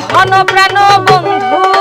ধন প্রাণ বন্ধু।